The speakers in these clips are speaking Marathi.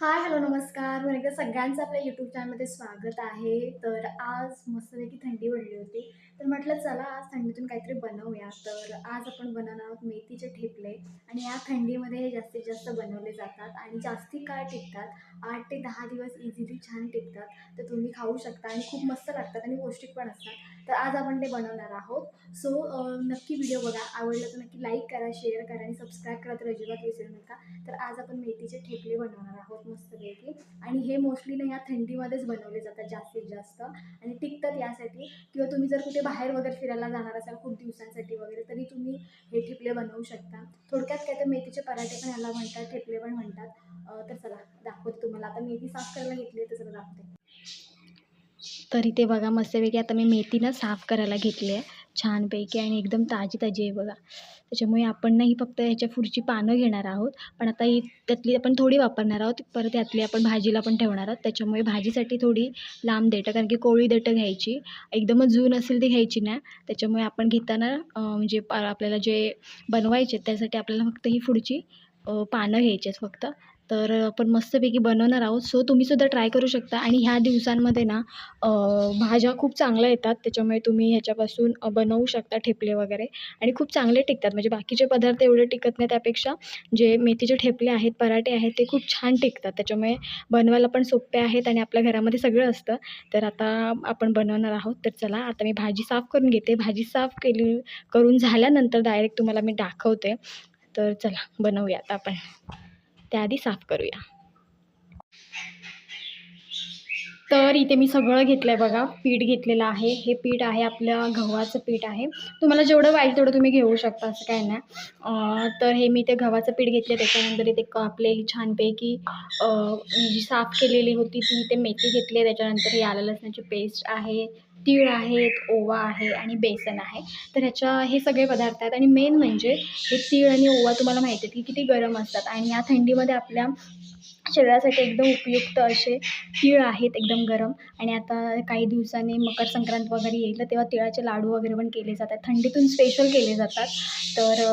हाय हॅलो नमस्कार. मग एकदा सगळ्यांचं आपल्या यूट्यूब चॅनलमध्ये स्वागत आहे. तर आज मस्तपैकी थंडी पडली होती. तर म्हटलं चला आज थंडीतून काहीतरी बनवूया. तर आज आपण बनवणार आहोत मेथीचे ठेपले. आणि या थंडीमध्ये हे जास्तीत जास्त बनवले जातात आणि जास्ती काळ टिकतात. आठ ते दहा दिवस इझिली छान टिकतात. तर तुम्ही खाऊ शकता आणि खूप मस्त लागतात आणि पौष्टिक पण असतात. तर आज आपण ते बनवणार आहोत. सो नक्की व्हिडिओ बघा. आवडलं तर नक्की लाईक करा शेअर करा आणि सबस्क्राईब करा तर अजिबात विसरू नका. तर आज आपण मेथीचे ठेपले बनवणार आहोत मस्तपैकी. आणि हे मोस्टली ना या थंडीमध्येच बनवले जातात जास्तीत जास्त. आणि टिकतात यासाठी. किंवा तुम्ही जर कुठे बाहेर वगैरे फिरायला जाणार असाल खूप दिवसांसाठी वगैरे तरी तुम्ही हे ठेपले बनवू शकता. थोडक्यात काय तर मेथीचे पराठे पण ह्याला म्हणतात ठेपले पण म्हणतात. तर चला दाखवते तुम्हाला. आता मेथी साफ करायला घेतली आहे तर चला दाखवते. तर इथे बघा मस्तपैकी आता मी मेथीनं साफ करायला घेतली आहे छानपैकी आणि एकदम ताजी ताजी आहे बघा. त्याच्यामुळे आपण नाही फक्त ह्याच्या पुढची पानं घेणार आहोत. पण आता ही त्यातली आपण थोडी वापरणार आहोत. परत त्यातली आपण भाजीला पण ठेवणार आहोत. त्याच्यामुळे भाजीसाठी थोडी लांब देठं कारण की कोळी देठं घ्यायची. एकदमच जून असेल ती घ्यायची नाही त्याच्यामुळे आपण घेताना म्हणजे आपल्याला जे बनवायचे त्यासाठी आपल्याला फक्त ही पुढची पानं घ्यायची आहेत फक्त. तर आपण मस्तपैकी बनवणार आहोत. सो तुम्हीसुद्धा ट्राय करू शकता. आणि ह्या दिवसांमध्ये ना भाज्या खूप चांगल्या येतात. त्याच्यामुळे तुम्ही ह्याच्यापासून बनवू शकता ठेपले वगैरे. आणि खूप चांगले टिकतात. म्हणजे बाकीचे पदार्थ एवढे टिकत नाही त्यापेक्षा जे मेथीचे ठेपले आहेत पराठे आहेत ते खूप छान टिकतात. त्याच्यामुळे बनवायला पण सोपे आहेत आणि आपल्या घरामध्ये सगळं असतं. तर आता आपण बनवणार आहोत. तर चला आता मी भाजी साफ करून घेते. भाजी साफ केली करून झाल्यानंतर डायरेक्ट तुम्हाला मी दाखवते. तर चला बनवूया आता आपण. त्याआधी साफ करूया. तर इथे मी सगळं घेतलं आहे बघा. पीठ घेतलेलं आहे. हे पीठ आहे आपलं गव्हाचं पीठ आहे. तुम्हाला जेवढं पाहिजे तेवढं तुम्ही घेऊ शकता असं काय नाही. तर हे मी ते गव्हाचं पीठ घेतलं त्याच्यानंतर इथे कापलेली छानपैकी जी साफ केलेली होती ती इथे मेथी घेतली आहे त्याच्यानंतर ही आलं लसणाची पेस्ट आहे. तीळ आहेत ओवा आहे आणि बेसन आहे. तर ह्याच्या हे सगळे पदार्थ आहेत आणि मेन म्हणजे हे तीळ आणि ओवा तुम्हाला माहिती आहे की किती गरम असतात. आणि या थंडीमध्ये आपल्या शरीरासाठी एकदम उपयुक्त असे तीळ आहेत एकदम गरम. आणि आता काही दिवसांनी मकर संक्रांत वगैरे येईल तेव्हा तिळाचे लाडू वगैरे पण केले जातात. थंडीतून स्पेशल केले जातात. तर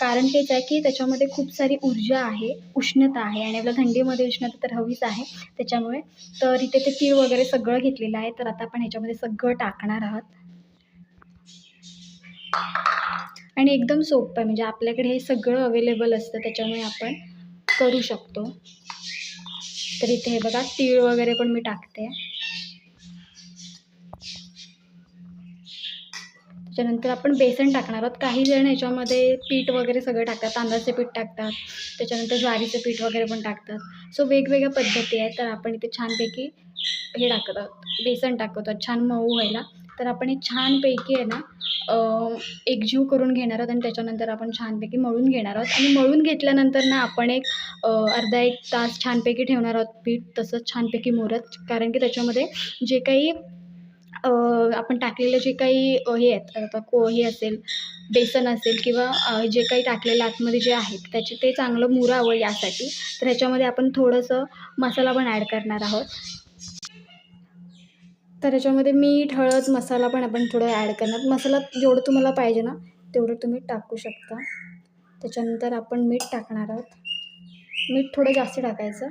कारण तेच आहे की त्याच्यामध्ये खूप सारी ऊर्जा आहे उष्णता आहे आणि आपल्या थंडीमध्ये उष्णता तर हवीच आहे. त्याच्यामुळे तर इथे ते तीळ वगैरे सगळं घेतलेलं आहे. तर आता आपण ह्याच्यामध्ये सगळं टाकणार आहात. आणि एकदम सोपं आहे. म्हणजे आपल्याकडे हे सगळं अवेलेबल असतं त्याच्यामुळे आपण करू शकतो. तर इथे हे बघा तीळ वगैरे पण मी टाकते. त्याच्यानंतर आपण बेसन टाकणार आहोत. काही जण याच्यामध्ये पीठ वगैरे सगळं टाकतात तांदळाचे पीठ टाकतात त्याच्यानंतर ज्वारीचं पीठ वगैरे पण टाकतात. सो वेगवेगळ्या पद्धती आहेत. तर आपण इथे छानपैकी हे टाकत आहोत. बेसन टाकत आहोत. छान मऊ व्हायला. तर आपण हे छानपैकी आहे ना एकजीव करून घेणार आहोत आणि त्याच्यानंतर आपण छानपैकी मळून घेणार आहोत. आणि मळून घेतल्यानंतर ना आपण एक अर्धा एक तास छानपैकी ठेवणार आहोत पीठ तसंच छानपैकी मुरत कारण की त्याच्यामध्ये जे काही आपण टाकलेलं जे काही हे आहेत आता को हे असेल बेसन असेल किंवा जे काही टाकलेलं आतमध्ये जे आहेत त्याचे ते चांगलं मुरावं यासाठी. तर ह्याच्यामध्ये आपण थोडंसं मसाला पण ॲड करणार आहोत. तर ह्याच्यामध्ये मीठ हळद मसाला पण आपण थोडं ॲड करणार. मसाला जेवढं तुम्हाला पाहिजे ना तेवढं तुम्ही टाकू शकता. त्याच्यानंतर आपण मीठ टाकणार आहोत. मीठ थोडं जास्त टाकायचं.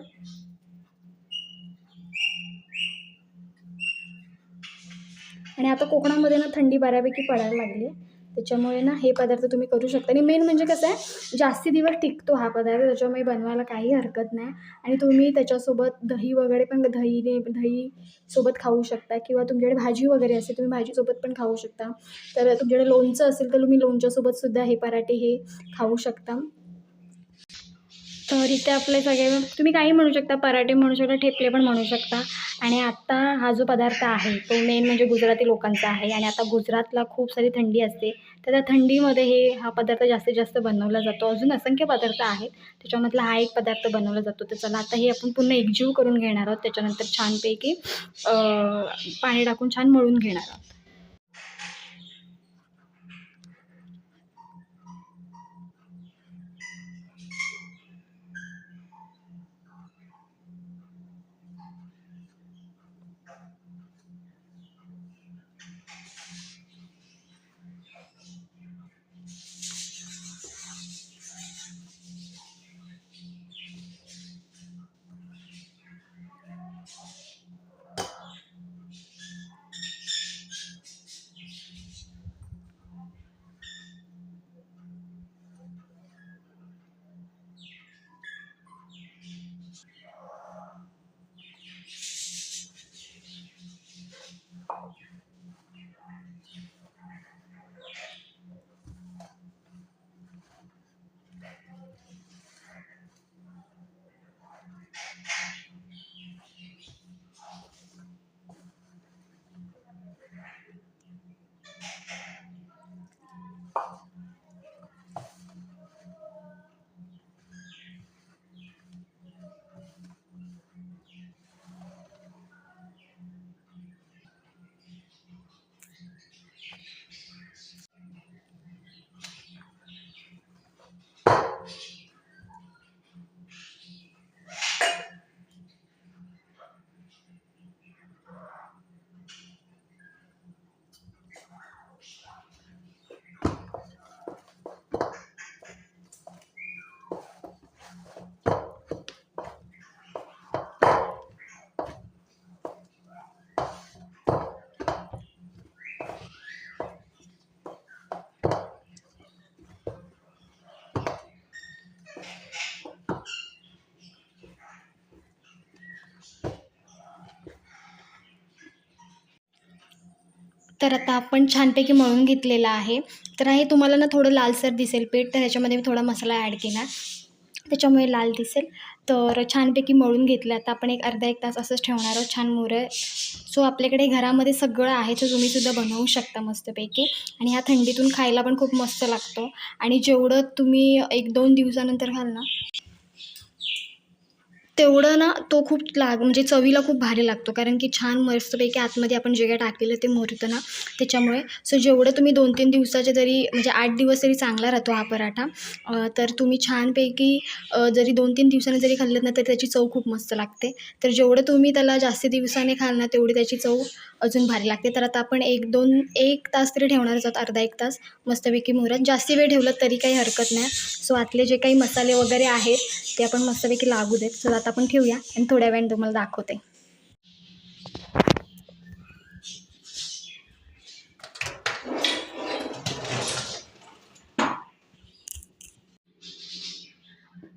आणि आता कोकणामध्ये ना थंडी बऱ्यापैकी पडायला लागली आहे. त्याच्यामुळे ना हे पदार्थ तुम्ही करू शकता. आणि मेन म्हणजे कसं आहे जास्ती दिवस टिकतो हा पदार्थ त्याच्यामुळे बनवायला काही हरकत नाही. आणि तुम्ही त्याच्यासोबत दही वगैरे पण दहीने दही सोबत खाऊ शकता किंवा तुमच्याकडे भाजी वगैरे असेल तुम्ही भाजीसोबत पण खाऊ शकता. तर तुमच्याकडे लोणचं असेल तर तुम्ही लोणच्यासोबत सुद्धा हे पराठे हे खाऊ शकता. तर इथे आपले सगळे. तुम्ही काही म्हणू शकता पराठे म्हणू शकता ठेपले पण म्हणू शकता. आणि आत्ता हा जो पदार्थ आहे तो मेन म्हणजे गुजराती लोकांचा आहे. आणि आता गुजरातला खूप सारी थंडी असते. तर त्या थंडीमध्ये हे हा पदार्थ जास्तीत जास्त बनवला जातो. अजून असंख्य पदार्थ आहेत. त्याच्यामधला हा एक पदार्थ बनवला जातो. तर चला आता हे आपण पुन्हा एकजीव करून घेणार आहोत. त्याच्यानंतर छानपैकी पाणी टाकून छान मळून घेणार आहोत. तर आता आपण छानपैकी मळून घेतलेलं आहे. तर हे तुम्हाला ना थोडं लालसर दिसेल पीठ तर ह्याच्यामध्ये मी थोडा मसाला ॲड केला. त्याच्यामुळे लाल दिसेल. तर छानपैकी मळून घेतलं. आता आपण एक अर्धा एक तास असंच ठेवणार आहोत छान मुरं. सो आपल्याकडे घरामध्ये सगळं आहे तर तुम्हीसुद्धा बनवू शकता मस्तपैकी. आणि ह्या थंडीतून खायला पण खूप मस्त लागतो. आणि जेवढं तुम्ही एक दोन दिवसानंतर खाल ना तेवढं ना तो खूप लाग म्हणजे चवीला खूप भारी लागतो. कारण की छान मस्तपैकी आतमध्ये आपण जे काय टाकलेलं ते मुरतं ना त्याच्यामुळे. सो जेवढं तुम्ही दोन तीन दिवसाचे जरी म्हणजे आठ दिवस तरी चांगला राहतो हा पराठा. तर तुम्ही छानपैकी जरी दोन तीन दिवसाने जरी खाल्लं ना तर त्याची चव खूप मस्त लागते. तर जेवढं तुम्ही त्याला जास्त दिवसाने खाल ना तेवढी त्याची चव अजून भारी लागते. तर आता आपण एक दोन एक तास तरी ठेवणारच आहोत अर्धा एक तास. मस्तपैकी मोहरात. जास्ती वेळ ठेवलं तरी काही हरकत नाही. सो आतले जे काही मसाले वगैरे आहेत ते आपण मस्तपैकी लागू देत. सो आता आपण ठेवूया आणि थोड्या वेळाने तुम्हाला दाखवते.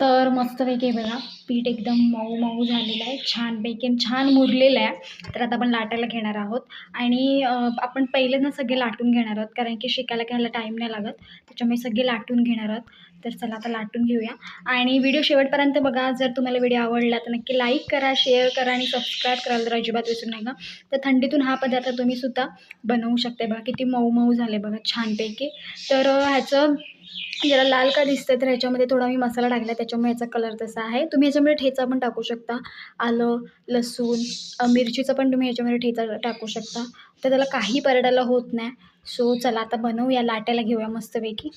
तर मस्तपैकी बघा पीठ एकदम मऊ मऊ झालेलं आहे. छानपैकी छान मुरलेलं आहे. तर आता आपण लाटायला घेणार आहोत. आणि आपण पहिले ना सगळे लाटून घेणार आहोत. कारण की शिकायला घ्यायला टाईम नाही लागत. त्याच्यामुळे सगळे लाटून घेणार आहोत. तर चला आता लाटून घेऊया. आणि व्हिडिओ शेवटपर्यंत बघा. जर तुम्हाला व्हिडिओ आवडला तर नक्की लाईक करा शेअर करा आणि सबस्क्राईब करायला तर अजिबात विसरू नका. तर थंडीतून हा पदार्थ तुम्ही सुद्धा बनवू शकता बघा किती मऊ मऊ झाले बघा छानपैकी तर ह्याचं जरा लाल का दिसतं तर ह्याच्यामध्ये थोडा मी मसाला टाकला त्याच्यामुळे याचा कलर तसा आहे. तुम्ही याच्यामध्ये ठेचा पण टाकू शकता. आलं लसूण मिरचीचं पण तुम्ही याच्यामध्ये ठेचा टाकू शकता. तर त्याला काही परडायला होत नाही. सो चला आता बनवूया लाटायला घेऊया मस्तपैकी.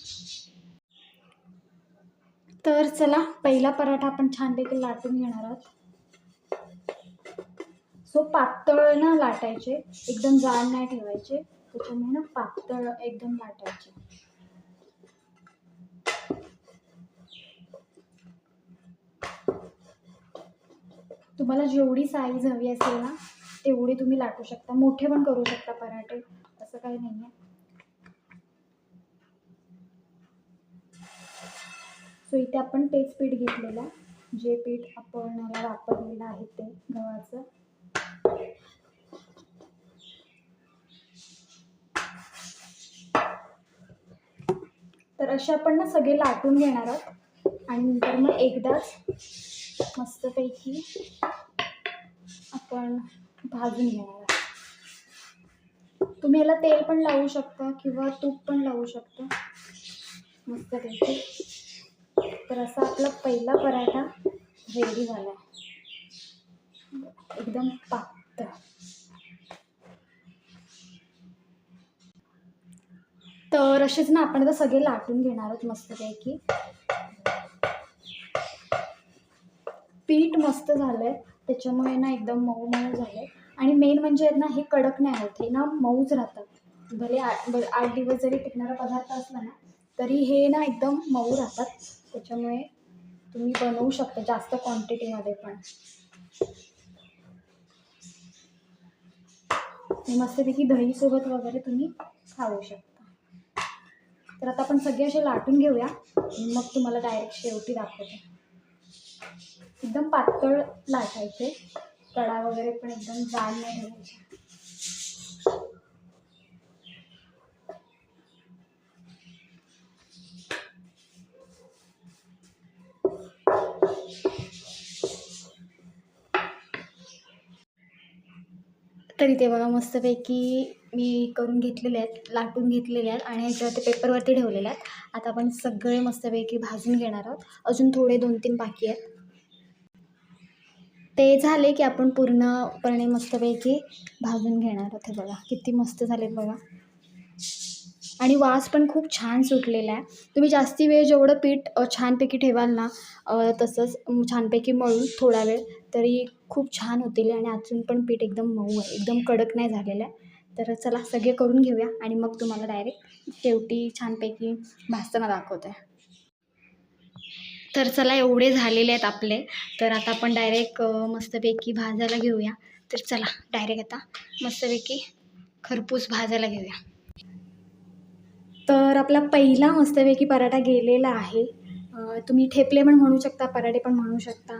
तर चला पहिला पराठा आपण छानपैकी लाटून घेणार आहोत. सो पातळ ना लाटायचे. एकदम जाड नाही ठेवायचे. त्याच्यामुळे ना पातळ एकदम लाटायचे. तुम्हाला जेवढी साईज हवी असेल ना तेवढी तुम्ही लाटू शकता. मोठे पण करू शकता पराठे. असं काही नाही आहे सो इथे आपण तेच पीठ घेतलेलं जे पीठ आपण वापरलेलं आहे ते गव्हाचं. तर असे आपण ना सगळे लाटून घेणार आहोत. आणि नंतर मग एकदाच मस्तपैकी आपण भाजून घेणार आहोत तुम्ही याला तेल पण लावू शकता किंवा तूप पण लावू शकता. मस्तपैकी. तर असा आपला पहिला पराठा रेडी झाला एकदम पातळ. तर असेच ना आपण आता सगळे लाटून घेणार आहोत मस्तपैकी. पीठ मस्त झालं आहे त्याच्यामुळे ना एकदम मऊ मऊ झालं आणि मेन म्हणजे ना हे कडक नाही होत हे ना मऊच राहतात. भले आठ आठ दिवस जरी टिकणारा पदार्थ असला ना तरी हे ना एकदम मऊ राहतात. त्याच्यामुळे तुम्ही बनवू शकता जास्त क्वांटिटीमध्ये पण. मस्तपैकी दहीसोबत वगैरे तुम्ही खाऊ शकता. तर आता आपण सगळे असे लाटून घेऊया मग तुम्हाला डायरेक्ट शेवटी दाखवते. एकदम पातळ लाटायचे. कडा वगैरे पण एकदम जाड नाही ठेवायचे. तर इथे बघा मस्तपैकी मी करून घेतलेले आहेत लाटून घेतलेले आहेत आणि याच्यावर ते पेपरवरती ठेवलेले आहेत. आता आपण सगळे मस्तपैकी भाजून घेणार आहोत. अजून थोडे दोन तीन बाकी आहेत. ते झाले की आपण पूर्णपणे मस्तपैकी भाजून घेणार आहोत हे बघा. किती मस्त झालेत बघा. आणि वास पण खूप छान सुटलेला आहे. तुम्ही जास्ती वेळ जेवढं पीठ छानपैकी ठेवाल ना तसंच छानपैकी मळून थोडा वेळ तरी खूप छान होतील आणि अजून पण पीठ एकदम मऊ आहे. एकदम कडक नाही झालेलं आहे. तर चला सगळे करून घेऊया आणि मग तुम्हाला डायरेक्ट शेवटी छानपैकी भाजताना दाखवते. तर चला एवढे झालेले आहेत आपले. तर आता आपण डायरेक्ट मस्तपैकी भाजायला घेऊया. तर चला डायरेक्ट आता मस्तपैकी खरपूस भाजायला घेऊया. तर आपला पहिला मस्तपैकी पराठा गेलेला आहे. तुम्ही ठेपले पण म्हणू शकता पराठे पण म्हणू शकता.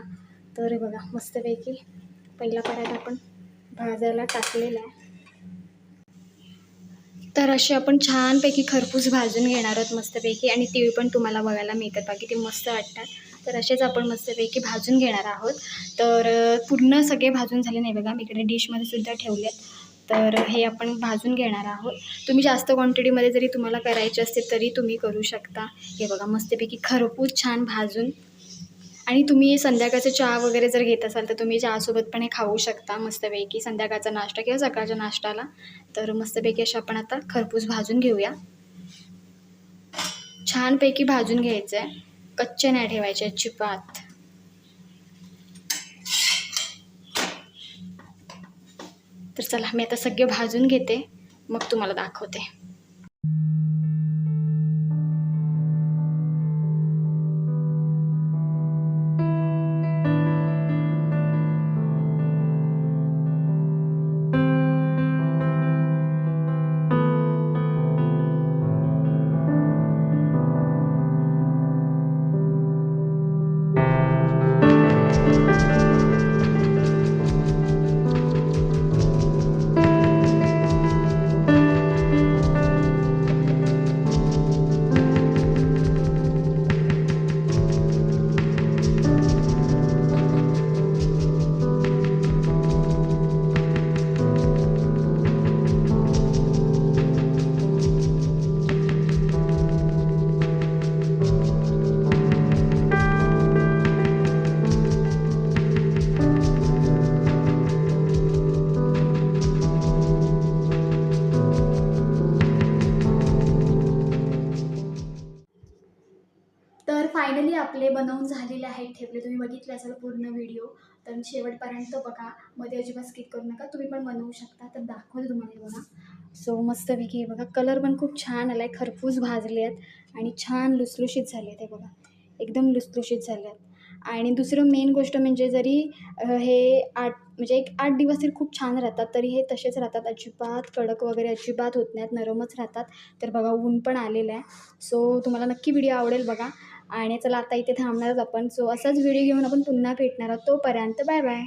तर बघा मस्तपैकी पहिला पराठा आपण भाजायला टाकलेला आहे. तर असे आपण छानपैकी खरपूस भाजून घेणार आहोत मस्तपैकी आणि तीळ पण तुम्हाला बघायला मिळतात. बाकी ते मस्त वाटतात. तर असेच आपण मस्तपैकी भाजून घेणार आहोत. तर पूर्ण सगळे भाजून झाले नाही बघा. मी इकडे डिशमध्ये सुद्धा ठेवलेत. तर हे आपण भाजून घेणार आहोत. तुम्ही जास्त क्वांटिटीमध्ये जरी तुम्हाला करायचे असते तरी तुम्ही करू शकता. हे बघा मस्तपैकी खरपूस छान भाजून आणि तुम्ही संध्याकाळचं चहा वगैरे जर घेत असाल तर तुम्ही चहासोबत पण हे खाऊ शकता मस्तपैकी. संध्याकाळचा नाश्ता किंवा सकाळच्या नाश्त्याला. तर मस्तपैकी अशा आपण आता खरपूस भाजून घेऊया. छानपैकी भाजून घ्यायचं आहे कच्चे नाही ठेवायचे अजिबात. तर चला मी आता सगळे भाजून घेते. मग तुम्हाला दाखवते. बघितले असेल पूर्ण व्हिडिओ तर शेवटपर्यंत बघा. मध्ये अजिबात स्किप करू नका. तुम्ही पण बनवू शकता. तर दाखवते तुम्हाला बघा. सो मस्तपैकी हे बघा. कलर पण खूप छान आला आहे खरपूस भाजले आहेत आणि छान लुसलुशीत झाले आहेत हे बघा. एकदम लुसलुशीत झाले आहेत. आणि दुसरं मेन गोष्ट म्हणजे जरी हे आठ म्हणजे एक आठ दिवस तरी खूप छान राहतात तरी हे तसेच राहतात. अजिबात कडक वगैरे अजिबात होत नाहीत. नरमच राहतात. तर बघा ऊन पण आलेलं आहे. सो तुम्हाला नक्की व्हिडिओ आवडेल बघा. आणि चला आता इथे थांबणारच आपण. सो असाच व्हिडिओ घेऊन आपण पुन्हा भेटणार आहोत. तोपर्यंत बाय बाय.